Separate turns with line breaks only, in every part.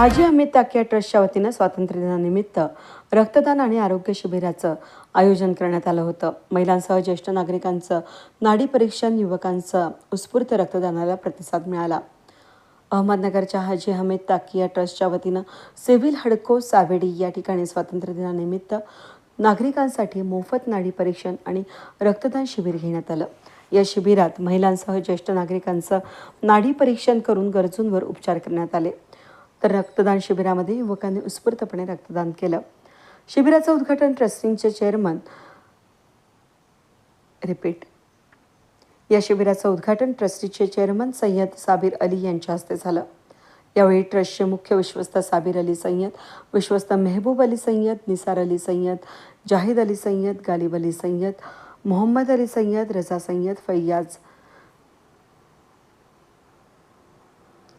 हाजी अमित ताकिया ट्रस्टच्या वतीनं स्वातंत्र्य दिनानिमित्त रक्तदान आणि आरोग्य शिबिराचं आयोजन करण्यात आलं होतं. महिलांसह ज्येष्ठ नागरिकांचं नाडी परीक्षण युवकांचं उत्स्फूर्त रक्तदानाला प्रतिसाद मिळाला. अहमदनगरच्या हाजी हमीद ताकिया ट्रस्टच्या वतीनं सिव्हिल हडको सावेडी या ठिकाणी स्वातंत्र्य दिनानिमित्त नागरिकांसाठी मोफत नाडी परीक्षण आणि रक्तदान शिबिर घेण्यात आलं. या शिबिरात महिलांसह ज्येष्ठ नागरिकांचं नाडी परीक्षण करून गरजूंवर उपचार करण्यात आले. तर रक्तदान शिबिरामध्ये युवकांनी उत्स्फूर्तपणे रक्तदान केलं. शिबिराचं उद्घाटन ट्रस्टिंगचे चेअरमन रिपीट. या शिबिराचं उद्घाटन ट्रस्टीचे चेअरमन सय्यद साबिर अली यांच्या हस्ते झालं. यावेळी ट्रस्टचे मुख्य विश्वस्त साबिर अली सय्यद विश्वस्त मेहबूब अली सय्यद निसार अली सय्यद जाहिद अली सय्यद गालिब अली सय्यद मोहम्मद अली सय्यद रजा सय्यद फैयाज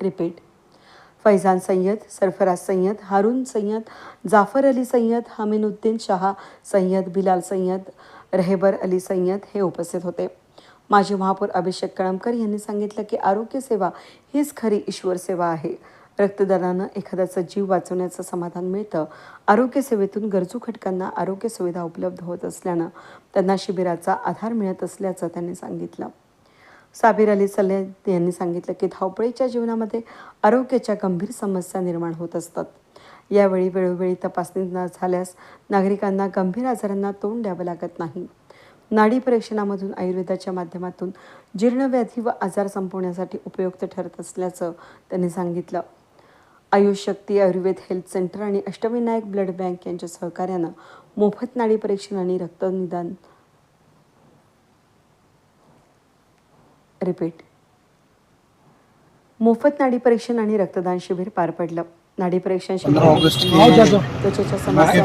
रिपीट. फैजान सय्यद सरफराज सय्यद हारून सय्यद जाफर अली सय्यद हमीनुद्दीन शहा सय्यद बिलाल सय्यद रहेबर अली सय्यद हे उपस्थित होते. माजी महापौर अभिषेक कळमकर यांनी सांगितलं की आरोग्य सेवा हीच खरी ईश्वर सेवा आहे. रक्तदानानं एखाद्याचा जीव वाचवण्याचं समाधान मिळतं. आरोग्य सेवेतून गरजू घटकांना आरोग्य सुविधा उपलब्ध होत असल्यानं त्यांना शिबिराचा आधार मिळत असल्याचं त्यांनी सांगितलं. साबिर अली सल्ले यांनी सांगितलं की धावपळीच्या जीवनामध्ये आरोग्याच्या गंभीर समस्या निर्माण होत असतात. यावेळी वेळोवेळी तपासणी न झाल्यास नागरिकांना गंभीर आजारांना तोंड द्यावं लागत नाही. नाडी परीक्षणामधून आयुर्वेदाच्या माध्यमातून जीर्णव्याधी व आजार संपवण्यासाठी उपयुक्त ठरत असल्याचं त्यांनी सांगितलं. आयुष शक्ती आयुर्वेद हेल्थ सेंटर आणि अष्टविनायक ब्लड बँक यांच्या सहकार्यानं मोफत नाडी परीक्षण आणि रक्तनिदान रिपीट मोफत नाडी परीक्षण आणि रक्तदान शिबिर पार पडलं. नाडी परीक्षण त्वचेच्या
पर
समस्या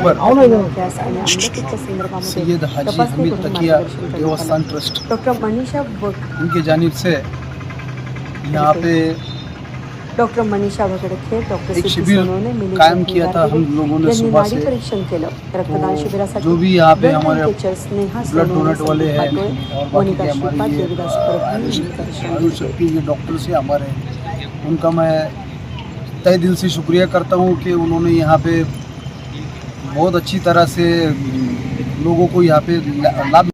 गॅस आणि आम्लपित्त संदर्भामध्ये
सैयद हाजी
तपासणी
हमीद
करून
तकिया
मार्गदर्शन करण्यात
देवस्थान
आलं.
ट्रस्ट.
डॉक्टर मनीषा बग
इनकी जानिब से यहाँ पे
डॉक्टर मनीषा भगडखे डॉक्टर
शिबिर कायम किया था हम लोगों ने सुबह से।
परीक्षण केलं रक्तदान
तो
शिबिरासाठी
जो भी यहाँ पे हमारे ब्लड डोनेट वाले हैं और बाकी
मोनिका श्रीपाद
ये डॉक्टर से हमारे उनका मैं तय दिल से शुक्रिया करता हूँ कि उन्होंने यहाँ पे बहुत अच्छी तरह से लोगों को यहाँ पे लाभ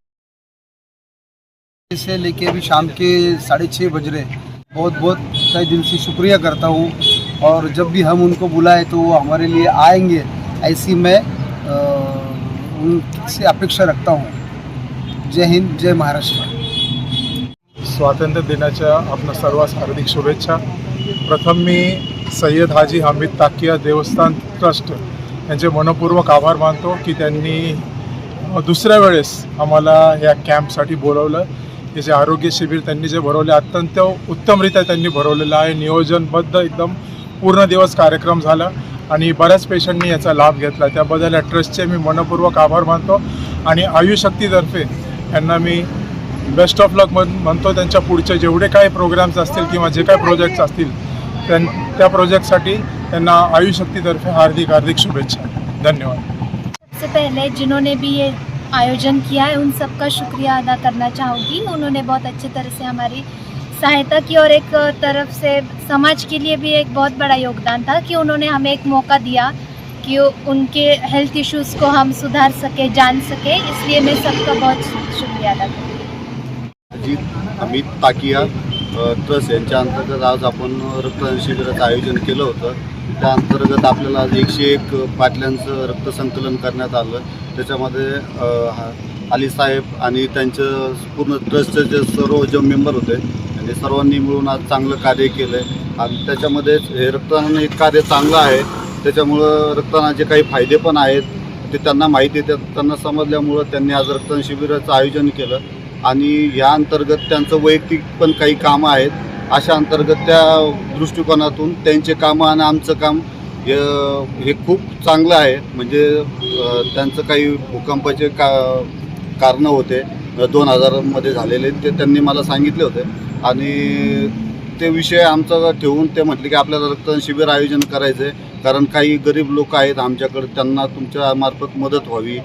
से लेके अभी शाम के साढ़े छः बज रहे बहुत बहुत तय दिल से शुक्रिया करता हूँ। और जब भी हम उनको बुलाएं तो वो हमारे लिए आएंगे ऐसी मैं अ, उनसे अपेक्षा रखता हूँ। जय हिंद जय महाराष्ट्र।
स्वातंत्र्य दिनाच्या आपल्या सर्वांस हार्दिक शुभेच्छा। प्रथम मी सय्यद हाजी हामिद ताकिया देवस्थान ट्रस्ट यांचे मनपूर्वक आभार मानतो की त्यांनी दुसऱ्या वेळेस आम्हाला या कॅम्पसाठी बोलवलं. हे जे आरोग्य शिबिर त्यांनी जे भरवले अत्यंत उत्तमरित्या त्यांनी भरवलेलं आहे. नियोजनबद्ध एकदम पूर्ण दिवस कार्यक्रम झाला आणि बऱ्याच पेशंटनी याचा लाभ घेतला. त्याबद्दल या ट्रस्टचे मी मनपूर्वक आभार मानतो आणि आयुशक्तीतर्फे यांना मी बेस्ट ऑफ लक म्हण म्हणतो. त्यांच्या पुढचे जेवढे काही प्रोग्राम्स असतील किंवा जे काही प्रोजेक्ट्स असतील त्यां त्या प्रोजेक्टसाठी त्यांना आयुशक्तीतर्फे हार्दिक हार्दिक शुभेच्छा. धन्यवाद.
सबसे पहले जिन्होंने भी ये आयोजन किया है, उन सबका शुक्रिया अदा करना चाहूँगी। उन्होंने बहुत अच्छी तरह से हमारी सहायता की और एक तरफ़ से समाज के लिए भी एक बहुत बड़ा योगदान था कि उन्होंने हमें एक मौका दिया कि उनके हेल्थ इश्यूज़ को हम सुधार सके, जान सके। इसलिए मैं सबका बहुत शुक्रिया अदा
अजित अमित ताकिया ट्रस्ट यांच्या अंतर्गत आज आपण रक्तदान शिबिराचं आयोजन केलं होतं. त्या अंतर्गत आपल्याला आज एकशे एक बाटल्यांचं रक्तसंकलन करण्यात आलं. त्याच्यामध्ये अली साहेब आणि त्यांचं पूर्ण ट्रस्टचे जे सर्व जे मेंबर होते त्यांनी सर्वांनी मिळून आज चांगलं कार्य केलं आहे आणि त्याच्यामध्येच हे रक्तदान हे कार्य चांगलं आहे. त्याच्यामुळं रक्तदानाचे काही फायदे पण आहेत. ते त्यांना माहिती त्या- त्यांना समजल्यामुळं त्यांनी आज रक्तदान शिबिराचं आयोजन केलं. आणि या अंतर्गत त्यांचं वैयक्तिक पण काही कामं आहेत. अशा अंतर्गत त्या दृष्टिकोनातून त्यांचे कामं आणि आमचं काम हे हे खूप चांगलं आहे. म्हणजे त्यांचं काही भूकंपाचे का कारणं होते. दोन हजारमध्ये झालेले ते त्यांनी मला सांगितले होते. आणि ते विषय आमचा ठेवून ते म्हटले की आपल्याला रक्तदान शिबिर आयोजन करायचं आहे कारण काही गरीब लोक आहेत आमच्याकडे त्यांना तुमच्या मार्फत मदत व्हावी.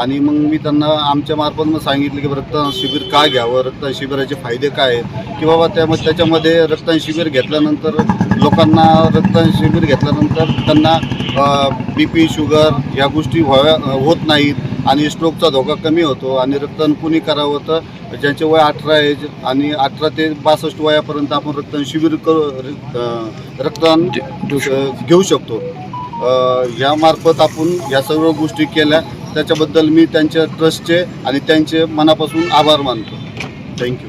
आणि मग मी त्यांना आमच्या मार्फत मग सांगितलं की रक्तदान शिबिर का घ्यावं? रक्तदान शिबिराचे फायदे काय आहेत? की बाबा त्यामध्ये त्याच्यामध्ये रक्तदान शिबिर घेतल्यानंतर लोकांना रक्तदान शिबिर घेतल्यानंतर त्यांना बी पी शुगर या गोष्टी व्हाव्या होत नाहीत आणि स्ट्रोकचा धोका कमी होतो आणि रक्तदान कुणी करावं तर ज्यांचे वय अठरा एज आणि अठरा ते बासष्ट वयापर्यंत आपण रक्तदान शिबिर करू रक्तदान घेऊ शकतो. यामार्फत आपण या सर्व गोष्टी केल्या. त्याच्याबद्दल मी त्यांच्या ट्रस्टचे आणि त्यांचे मनापासून आभार मानतो. थँक्यू